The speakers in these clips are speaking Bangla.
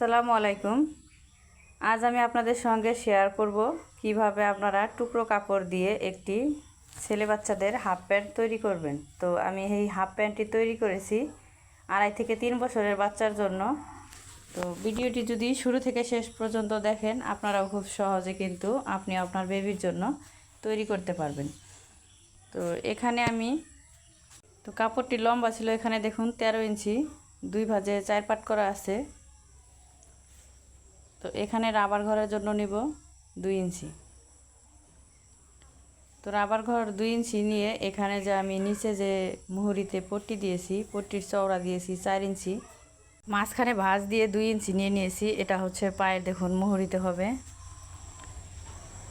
আসসালামু আলাইকুম। আজ আমি আপনাদের সঙ্গে শেয়ার করব কীভাবে আপনারা টুকরো কাপড় দিয়ে একটি ছেলে বাচ্চাদের হাফ প্যান্ট তৈরি করবেন। তো আমি এই হাফ প্যান্টটি তৈরি করেছি আড়াই থেকে তিন বছরের বাচ্চার জন্য। তো ভিডিওটি যদি শুরু থেকে শেষ পর্যন্ত দেখেন, আপনারাও খুব সহজে কিন্তু আপনি আপনার বেবির জন্য তৈরি করতে পারবেন। তো এখানে আমি, তো কাপড়টি লম্বা ছিল, এখানে দেখুন তেরো ইঞ্চি, দুই ভাজে চার পাট করা আছে। তো এখানে রাবার ঘরের জন্য নিব দুই ইঞ্চি। তো রাবার ঘর দুই ইঞ্চি নিয়ে এখানে যে আমি নিচে যে মুহুরিতে পট্টি দিয়েছি, পট্টির চওড়া দিয়েছি চার ইঞ্চি। মাঝখানে ভাঁজ দিয়ে দুই ইঞ্চি নিয়ে নিয়েছি, এটা হচ্ছে পায়ের দেখুন মুহুরিতে হবে।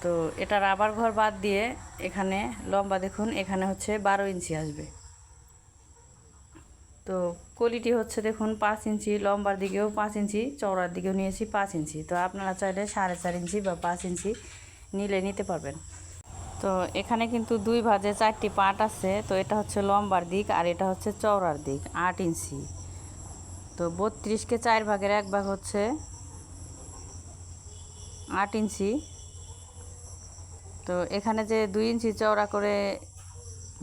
তো এটা রাবার ঘর বাদ দিয়ে এখানে লম্বা দেখুন, এখানে হচ্ছে বারো ইঞ্চি আসবে। তো কোয়ালিটি হচ্ছে দেখুন পাঁচ ইঞ্চি, লম্বার দিকেও পাঁচ ইঞ্চি, চওড়ার দিকেও নিয়েছি পাঁচ ইঞ্চি। তো আপনারা চাইলে সাড়ে চার ইঞ্চি বা পাঁচ ইঞ্চি নিলে নিতে পারবেন। তো এখানে কিন্তু দুই ভাজে চারটি পাট আছে। তো এটা হচ্ছে লম্বার দিক আর এটা হচ্ছে চওড়ার দিক, আট ইঞ্চি। তো বত্রিশকে চার ভাগের এক ভাগ হচ্ছে আট ইঞ্চি। তো এখানে যে দুই ইঞ্চি চওড়া করে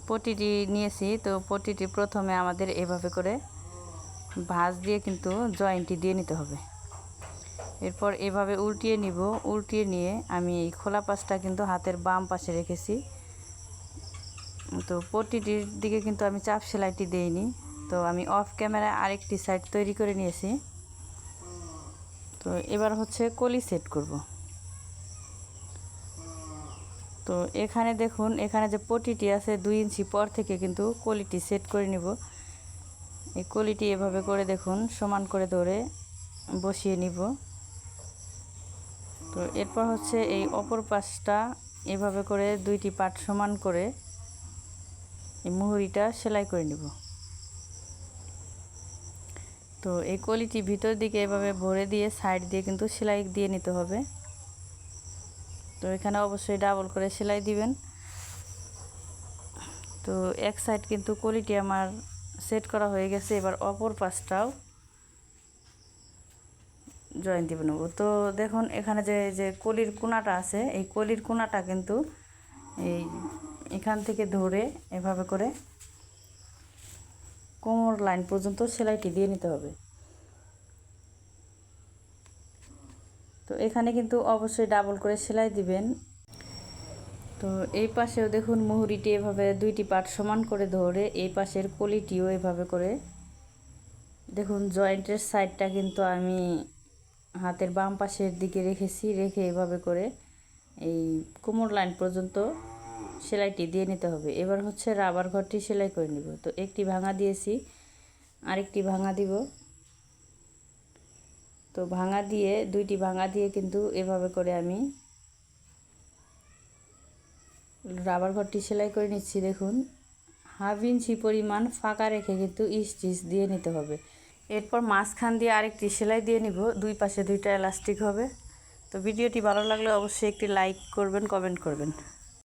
পটিটি নিয়েছি, তো পটিটি প্রথমে আমাদের এভাবে করে ভাঁজ দিয়ে কিন্তু জয়েন্টটি দিয়ে নিতে হবে। এরপর এভাবে উল্টিয়ে নিব, উল্টিয়ে নিয়ে আমি এই খোলা পাশটা কিন্তু হাতের বাম পাশে রেখেছি। তো পটিটির দিকে কিন্তু আমি চাপ সেলাইটি দেইনি, তো আমি অফ ক্যামেরায় আরেকটি সাইড তৈরি করে নিয়েছি। তো এবার হচ্ছে কলি সেট করব। তো এখানে দেখুন, এখানে যে পটিটি আছে দুই ইঞ্চি পর থেকে কিন্তু কলিটি সেট করে নিব। এই কলিটি এভাবে করে দেখুন, সমান করে ধরে বসিয়ে নিব। তো এরপর হচ্ছে এই অপর পাশটা এভাবে করে দুইটি পাট সমান করে এই মুহুরিটা সেলাই করে নিব। তো এই কলিটি ভিতর দিকে এভাবে ভরে দিয়ে সাইড দিয়ে কিন্তু সেলাই দিয়ে নিতে হবে। তো এখানে অবশ্যই ডাবল করে সেলাই দিবেন। তো এক সাইড কিন্তু কোয়ালিটি আমার সেট করা হয়ে গেছে, এবার অপর পাশটাও জয়েন দিব নেব। তো দেখুন, এখানে যে যে কলির কোনাটা আছে, এই কলির কোনাটা কিন্তু এই এখান থেকে ধরে এভাবে করে কোমর লাইন পর্যন্ত সেলাইটি দিয়ে নিতে হবে। তো এখানে কিন্তু অবশ্যই ডাবল করে সেলাই দিবেন। তো এই পাশেও দেখুন মুহুরিটি এভাবে দুইটি পাট সমান করে ধরে, এই পাশের কলিটিও এভাবে করে। দেখুন জয়েন্টের সাইডটা কিন্তু আমি হাতের বাম পাশের দিকে রেখেছি, রেখে এভাবে করে এই কোমর লাইন পর্যন্ত সেলাইটি দিয়ে নিতে হবে। এবার হচ্ছে রাবার ঘরটি সেলাই করে নিব। তো একটি ভাঙা দিয়েছি, আরেকটি ভাঙা দিব। তো ভাঙা দিয়ে, দুইটি ভাঙা দিয়ে কিন্তু এভাবে করে আমি রাবার ঘরটি সেলাই করে নিচ্ছি, দেখুন। হাফ ইঞ্চি পরিমাণ ফাঁকা রেখে কিন্তু স্টিচ দিয়ে নিতে হবে। এরপর মাঝখান দিয়ে আরেকটি সেলাই দিয়ে নিব, দুই পাশে দুইটা এলাস্টিক হবে। তো ভিডিওটি ভালো লাগলে অবশ্যই একটি লাইক করবেন কমেন্ট করবেন।